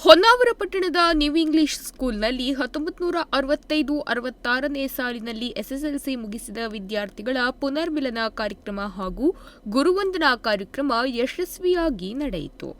ಹೊನ್ನಾವರ ಪಟ್ಟಣದ new English ಸ್ಕೂಲ್ನಲ್ಲಿ ಹತ್ತೊಂಬತ್ತು ನೂರ ಅರವತ್ತೈದು, ಅರವತ್ತಾರನೇ ಸಾಲಿನಲ್ಲಿ ಎಸ್ಎಸ್ಎಲ್ಸಿ ಮುಗಿಸಿದ ವಿದ್ಯಾರ್ಥಿಗಳ ಪುನರ್ಮಿಲನ ಕಾರ್ಯಕ್ರಮ ಹಾಗೂ ಗುರುವಂದನಾ ಕಾರ್ಯಕ್ರಮ ಯಶಸ್ವಿಯಾಗಿ ನಡೆಯಿತು.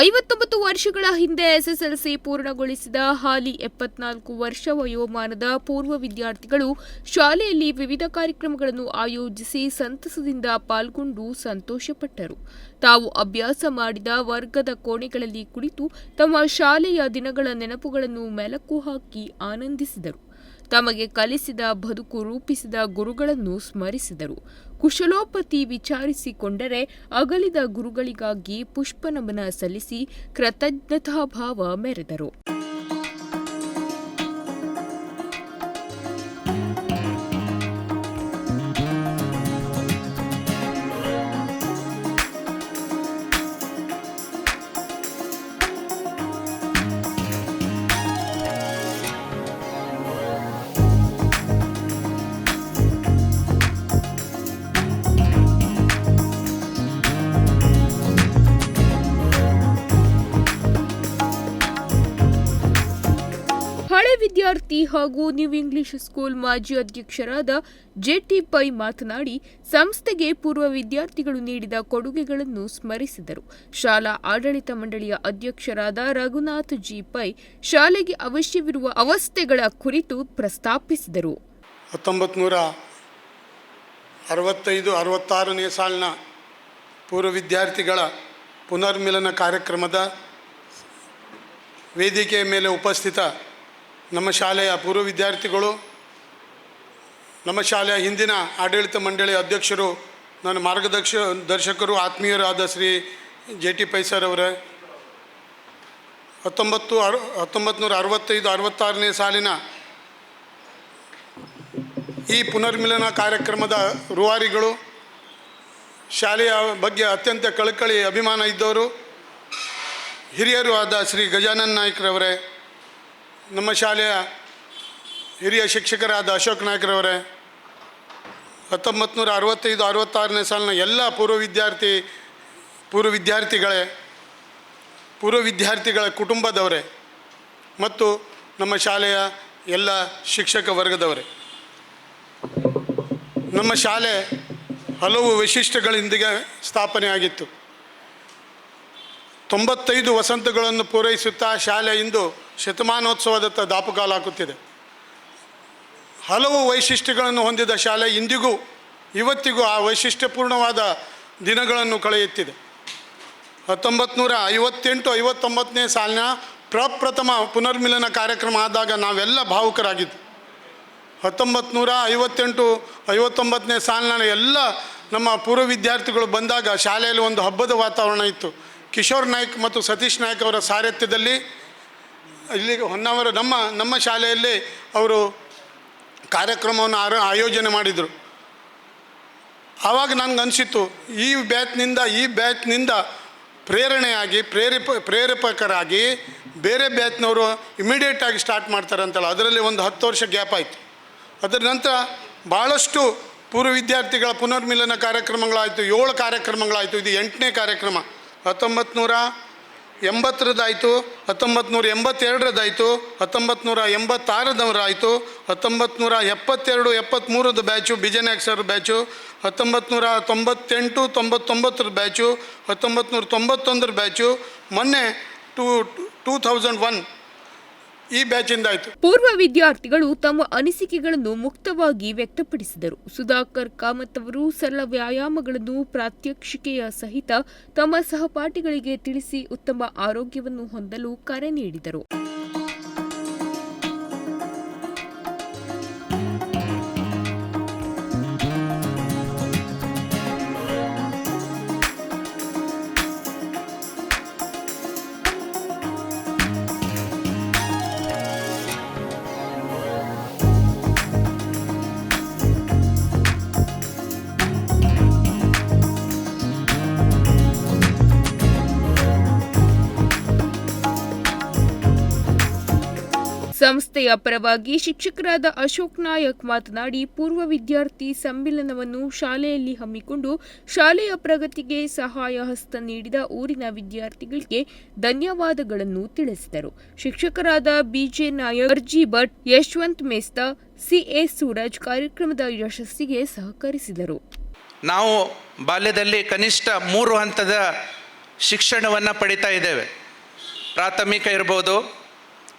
ಐವತ್ತೊಂಬತ್ತು ವರ್ಷಗಳ ಹಿಂದೆ ಎಸ್ಎಸ್ಎಲ್ಸಿ ಪೂರ್ಣಗೊಳಿಸಿದ ಹಾಲಿ ಎಪ್ಪತ್ನಾಲ್ಕು ವರ್ಷ ವಯೋಮಾನದ ಪೂರ್ವ ವಿದ್ಯಾರ್ಥಿಗಳು ಶಾಲೆಯಲ್ಲಿ ವಿವಿಧ ಕಾರ್ಯಕ್ರಮಗಳನ್ನು ಆಯೋಜಿಸಿ ಸಂತಸದಿಂದ ಪಾಲ್ಗೊಂಡು ಸಂತೋಷಪಟ್ಟರು. ತಾವು ಅಭ್ಯಾಸ ಮಾಡಿದ ವರ್ಗದ ಕೋಣೆಗಳಲ್ಲಿ ಕುಳಿತು ತಮ್ಮ ಶಾಲೆಯ ದಿನಗಳ ನೆನಪುಗಳನ್ನು ಮೆಲುಕು ಹಾಕಿ ಆನಂದಿಸಿದರು. ತಮಗೆ ಕಲಿಸಿದ ಬದುಕು ರೂಪಿಸಿದ ಗುರುಗಳನ್ನು ಸ್ಮರಿಸಿದರು. ಕುಶಲೋಪತಿ ವಿಚಾರಿಸಿಕೊಂಡರೆ ಅಗಲಿದ ಗುರುಗಳಿಗಾಗಿ ಪುಷ್ಪನಮನ ಸಲ್ಲಿಸಿ ಕೃತಜ್ಞತಾಭಾವ ಮೆರೆದರು. ವಿದ್ಯಾರ್ಥಿ ಹಾಗೂ ನ್ಯೂ ಇಂಗ್ಲಿಷ್ ಸ್ಕೂಲ್ ಮಾಜಿ ಅಧ್ಯಕ್ಷರಾದ ಜೆಟಿ ಪೈ ಮಾತನಾಡಿ, ಸಂಸ್ಥೆಗೆ ಪೂರ್ವ ವಿದ್ಯಾರ್ಥಿಗಳು ನೀಡಿದ ಕೊಡುಗೆಗಳನ್ನು ಸ್ಮರಿಸಿದರು. ಶಾಲಾ ಆಡಳಿತ ಮಂಡಳಿಯ ಅಧ್ಯಕ್ಷರಾದ ರಘುನಾಥ್ ಜಿ ಪೈ ಶಾಲೆಗೆ ಅವಶ್ಯವಿರುವ ಅವಸ್ಥೆಗಳ ಕುರಿತು ಪ್ರಸ್ತಾಪಿಸಿದರು. ಸಾಲಿನ ಪೂರ್ವ ವಿದ್ಯಾರ್ಥಿಗಳ ಪುನರ್ಮಿಲನ ಕಾರ್ಯಕ್ರಮದ ವೇದಿಕೆಯ ಮೇಲೆ ಉಪಸ್ಥಿತ ನಮ್ಮ ಶಾಲೆಯ ಪೂರ್ವ ವಿದ್ಯಾರ್ಥಿಗಳು, ನಮ್ಮ ಶಾಲೆಯ ಹಿಂದಿನ ಆಡಳಿತ ಮಂಡಳಿ ಅಧ್ಯಕ್ಷರು, ನನ್ನ ಮಾರ್ಗದರ್ಶ ದರ್ಶಕರು, ಆತ್ಮೀಯರಾದ ಶ್ರೀ ಜೆ ಟಿ ಪೈಸರ್ ಅವರೇ. ಹತ್ತೊಂಬತ್ತು ಅರು ಹತ್ತೊಂಬತ್ತು ಅರವತ್ತೈದು, ಅರವತ್ತಾರನೇ ಸಾಲಿನ ಈ ಪುನರ್ಮಿಲನ ಕಾರ್ಯಕ್ರಮದ ರೂವಾರಿಗಳು, ಶಾಲೆಯ ಬಗ್ಗೆ ಅತ್ಯಂತ ಕಳಕಳಿ ಅಭಿಮಾನ ಇದ್ದವರು, ಹಿರಿಯರು ಆದ ಶ್ರೀ ಗಜಾನನ್ ನಾಯ್ಕರವರೇ. ನಮ್ಮ ಶಾಲೆಯ ಹಿರಿಯ ಶಿಕ್ಷಕರಾದ ಅಶೋಕ್ ನಾಯ್ಕರವರೇ ಹತ್ತೊಂಬತ್ತು ನೂರ ಅರವತ್ತೈದು, ಅರವತ್ತಾರನೇ ಸಾಲಿನ ಎಲ್ಲ ಪೂರ್ವ ವಿದ್ಯಾರ್ಥಿ, ಪೂರ್ವ ವಿದ್ಯಾರ್ಥಿಗಳೇ, ಪೂರ್ವ ವಿದ್ಯಾರ್ಥಿಗಳ ಕುಟುಂಬದವರೇ ಮತ್ತು ನಮ್ಮ ಶಾಲೆಯ ಎಲ್ಲ ಶಿಕ್ಷಕ ವರ್ಗದವರೇ. ನಮ್ಮ ಶಾಲೆ ಹಲವು ವೈಶಿಷ್ಟ್ಯಗಳೊಂದಿಗೆ ಸ್ಥಾಪನೆಯಾಗಿತ್ತು. ತೊಂಬತ್ತೈದು ವಸಂತಗಳನ್ನು ಪೂರೈಸುತ್ತಾ ಶಾಲೆ ಇಂದು ಶತಮಾನೋತ್ಸವದತ್ತ ದಾಪುಗಾಲ ಹಾಕುತ್ತಿದೆ. ಹಲವು ವೈಶಿಷ್ಟ್ಯಗಳನ್ನು ಹೊಂದಿದ ಶಾಲೆ ಇಂದಿಗೂ ಇವತ್ತಿಗೂ ಆ ವೈಶಿಷ್ಟ್ಯಪೂರ್ಣವಾದ ದಿನಗಳನ್ನು ಕಳೆಯುತ್ತಿದೆ. ಹತ್ತೊಂಬತ್ತು ನೂರ ಐವತ್ತೆಂಟು ಐವತ್ತೊಂಬತ್ತನೇ ಸಾಲಿನ ಪ್ರಪ್ರಥಮ ಪುನರ್ಮಿಲನ ಕಾರ್ಯಕ್ರಮ ಆದಾಗ ನಾವೆಲ್ಲ ಭಾವುಕರಾಗಿದ್ದು ಹತ್ತೊಂಬತ್ತು ನೂರ ಐವತ್ತೆಂಟು ಐವತ್ತೊಂಬತ್ತನೇ ಸಾಲಿನ ಎಲ್ಲ ನಮ್ಮ ಪೂರ್ವ ವಿದ್ಯಾರ್ಥಿಗಳು ಬಂದಾಗ ಶಾಲೆಯಲ್ಲಿ ಒಂದು ಹಬ್ಬದ ವಾತಾವರಣ ಇತ್ತು. ಕಿಶೋರ್ ನಾಯ್ಕ್ ಮತ್ತು ಸತೀಶ್ ನಾಯ್ಕ್ ಅವರ ಸಾರಥ್ಯದಲ್ಲಿ ಇಲ್ಲಿ ಹೊನ್ನಾವರ, ನಮ್ಮ ನಮ್ಮ ಶಾಲೆಯಲ್ಲಿ ಅವರು ಕಾರ್ಯಕ್ರಮವನ್ನು ಆರ, ಆಯೋಜನೆ ಮಾಡಿದರು. ಆವಾಗ ನನಗೆ ಅನಿಸಿತ್ತು ಈ ಬ್ಯಾಚ್ನಿಂದ ಈ ಬ್ಯಾಚ್ನಿಂದ ಪ್ರೇರಣೆಯಾಗಿ, ಪ್ರೇರೇಪ ಪ್ರೇರೇಪಕರಾಗಿ ಬೇರೆ ಬ್ಯಾಚ್ನವರು ಇಮಿಡಿಯೇಟಾಗಿ ಸ್ಟಾರ್ಟ್ ಮಾಡ್ತಾರೆ ಅಂತಲ್ಲ, ಅದರಲ್ಲಿ ಒಂದು ಹತ್ತು ವರ್ಷ ಗ್ಯಾಪ್ ಆಯಿತು. ಅದರ ನಂತರ ಭಾಳಷ್ಟು ಪೂರ್ವ ವಿದ್ಯಾರ್ಥಿಗಳ ಪುನರ್ಮಿಲನ ಕಾರ್ಯಕ್ರಮಗಳಾಯಿತು, ಏಳು ಕಾರ್ಯಕ್ರಮಗಳಾಯಿತು, ಇದು ಎಂಟನೇ ಕಾರ್ಯಕ್ರಮ. ಹತ್ತೊಂಬತ್ತು ನೂರ ಎಂಬತ್ತರದ್ದಾಯಿತು ಹತ್ತೊಂಬತ್ತು ನೂರ ಎಂಬತ್ತೆರಡರದ್ದಾಯಿತು ಹತ್ತೊಂಬತ್ತು ನೂರ ಎಂಬತ್ತಾರದವರಾಯಿತು ಹತ್ತೊಂಬತ್ತು ನೂರ ಎಪ್ಪತ್ತೆರಡು ಎಪ್ಪತ್ತ್ಮೂರದ್ದು ಬ್ಯಾಚು ಬಿಜನಾಯಕ್ ಸರ್ ಬ್ಯಾಚು ಹತ್ತೊಂಬತ್ತು ನೂರ ತೊಂಬತ್ತೆಂಟು ತೊಂಬತ್ತೊಂಬತ್ತರ ಬ್ಯಾಚು ಹತ್ತೊಂಬತ್ತು ನೂರ ತೊಂಬತ್ತೊಂದರ ಬ್ಯಾಚು ಮೊನ್ನೆ ಟೂ ಟೂ ಥೌಸಂಡ್ ಒನ್ ಈ ಬ್ಯಾಚಿಂದ ಆಯಿತು ಪೂರ್ವ ವಿದ್ಯಾರ್ಥಿಗಳು ತಮ್ಮ ಅನಿಸಿಕೆಗಳನ್ನು ಮುಕ್ತವಾಗಿ ವ್ಯಕ್ತಪಡಿಸಿದರು. ಸುಧಾಕರ್ ಕಾಮತ್ ಅವರು ಸರಳ ವ್ಯಾಯಾಮಗಳನ್ನು ಪ್ರಾತ್ಯಕ್ಷಿಕೆಯ ಸಹಿತ ತಮ್ಮ ಸಹಪಾಠಿಗಳಿಗೆ ತಿಳಿಸಿ ಉತ್ತಮ ಆರೋಗ್ಯವನ್ನು ಹೊಂದಲು ಕರೆ ನೀಡಿದರು. ಸಂಸ್ಥೆಯ ಪರವಾಗಿ ಶಿಕ್ಷಕರಾದ ಅಶೋಕ್ ನಾಯಕ್ ಮಾತನಾಡಿ, ಪೂರ್ವ ವಿದ್ಯಾರ್ಥಿ ಸಮ್ಮೇಳನವನ್ನು ಶಾಲೆಯಲ್ಲಿ ಹಮ್ಮಿಕೊಂಡು ಶಾಲೆಯ ಪ್ರಗತಿಗೆ ಸಹಾಯ ಹಸ್ತ ನೀಡಿದ ಊರಿನ ವಿದ್ಯಾರ್ಥಿಗಳಿಗೆ ಧನ್ಯವಾದಗಳನ್ನು ತಿಳಿಸಿದರು. ಶಿಕ್ಷಕರಾದ B J Nayak, R G Bhat, Yashwant Mesta, C A Suraj ಕಾರ್ಯಕ್ರಮದ ಯಶಸ್ಸಿಗೆ ಸಹಕರಿಸಿದರು. ನಾವು ಬಾಲ್ಯದಲ್ಲಿ ಕನಿಷ್ಠ ಮೂರು ಹಂತದ ಶಿಕ್ಷಣವನ್ನು ಪಡಿತಾ ಇದ್ದೇವೆ. ಪ್ರಾಥಮಿಕ ಇರ್ಬೋದು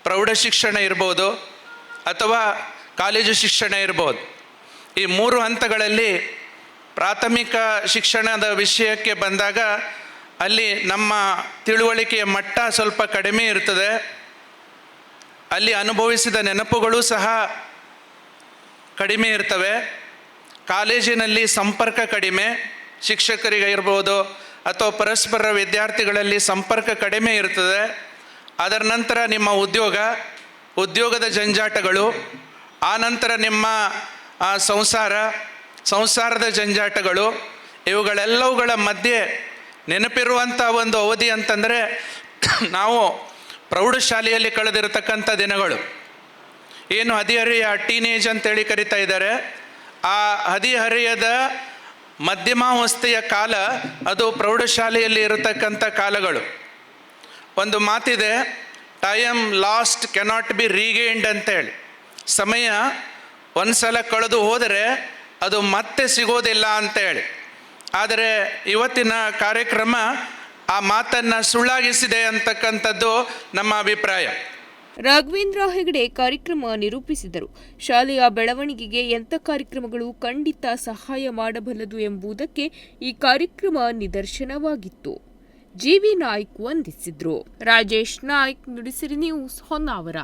ಪ್ರೌಢ ಶಿಕ್ಷಣ ಇರ್ಬೋದು ಅಥವಾ ಕಾಲೇಜು ಶಿಕ್ಷಣ ಇರ್ಬೋದು. ಈ ಮೂರು ಹಂತಗಳಲ್ಲಿ ಪ್ರಾಥಮಿಕ ಶಿಕ್ಷಣದ ವಿಷಯಕ್ಕೆ ಬಂದಾಗ ಅಲ್ಲಿ ನಮ್ಮ ತಿಳುವಳಿಕೆಯ ಮಟ್ಟ ಸ್ವಲ್ಪ ಕಡಿಮೆ ಇರ್ತದೆ. ಅಲ್ಲಿ ಅನುಭವಿಸಿದ ನೆನಪುಗಳು ಸಹ ಕಡಿಮೆ ಇರ್ತವೆ. ಕಾಲೇಜಿನಲ್ಲಿ ಸಂಪರ್ಕ ಕಡಿಮೆ ಶಿಕ್ಷಕರಿಗೆ ಇರ್ಬೋದು ಅಥವಾ ಪರಸ್ಪರ ವಿದ್ಯಾರ್ಥಿಗಳಲ್ಲಿ ಸಂಪರ್ಕ ಕಡಿಮೆ ಇರ್ತದೆ. ಅದರ ನಂತರ ನಿಮ್ಮ ಉದ್ಯೋಗ, ಉದ್ಯೋಗದ ಜಂಜಾಟಗಳು, ಆ ನಂತರ ನಿಮ್ಮ ಸಂಸಾರ, ಸಂಸಾರದ ಜಂಜಾಟಗಳು, ಇವುಗಳೆಲ್ಲವುಗಳ ಮಧ್ಯೆ ನೆನಪಿರುವಂಥ ಒಂದು ಅವಧಿ ಅಂತಂದರೆ ನಾವು ಪ್ರೌಢಶಾಲೆಯಲ್ಲಿ ಕಳೆದಿರತಕ್ಕಂಥ ದಿನಗಳು. ಏನು ಹದಿಹರೆಯ ಟೀನೇಜ್ ಅಂತೇಳಿ ಕರಿತಾ ಇದ್ದಾರೆ. ಆ ಹದಿಹರೆಯದ ಮಧ್ಯಮಾವಸ್ಥೆಯ ಕಾಲ ಅದು ಪ್ರೌಢಶಾಲೆಯಲ್ಲಿ ಇರತಕ್ಕಂಥ ಕಾಲಗಳು. ಒಂದು ಮಾತಿದೆ time lost cannot be regained ಅಂತೇಳಿ. ಸಮಯ ಒಂದು ಸಲ ಕಳೆದು ಹೋದರೆ ಅದು ಮತ್ತೆ ಸಿಗೋದಿಲ್ಲ ಅಂತೇಳಿ. ಆದರೆ ಇವತ್ತಿನ ಕಾರ್ಯಕ್ರಮ ಆ ಮಾತನ್ನು ಸುಳ್ಳಾಗಿಸಿದೆ ಅಂತಕ್ಕಂಥದ್ದು ನಮ್ಮ ಅಭಿಪ್ರಾಯ. ರಾಘವೇಂದ್ರ ಹೆಗಡೆ ಕಾರ್ಯಕ್ರಮ ನಿರೂಪಿಸಿದರು. ಶಾಲೆಯ ಬೆಳವಣಿಗೆಗೆ ಎಂಥ ಕಾರ್ಯಕ್ರಮಗಳು ಖಂಡಿತ ಸಹಾಯ ಮಾಡಬಲ್ಲದು ಎಂಬುದಕ್ಕೆ ಈ ಕಾರ್ಯಕ್ರಮ ನಿದರ್ಶನವಾಗಿತ್ತು. ಜಿವಿ ನಾಯ್ಕ್ ವಂದಿಸಿದ್ರು. ರಾಜೇಶ್ ನಾಯ್ಕ್ ನುಡಿಸಿರಿ ನ್ಯೂಸ್ ಹೊನ್ನಾವರ.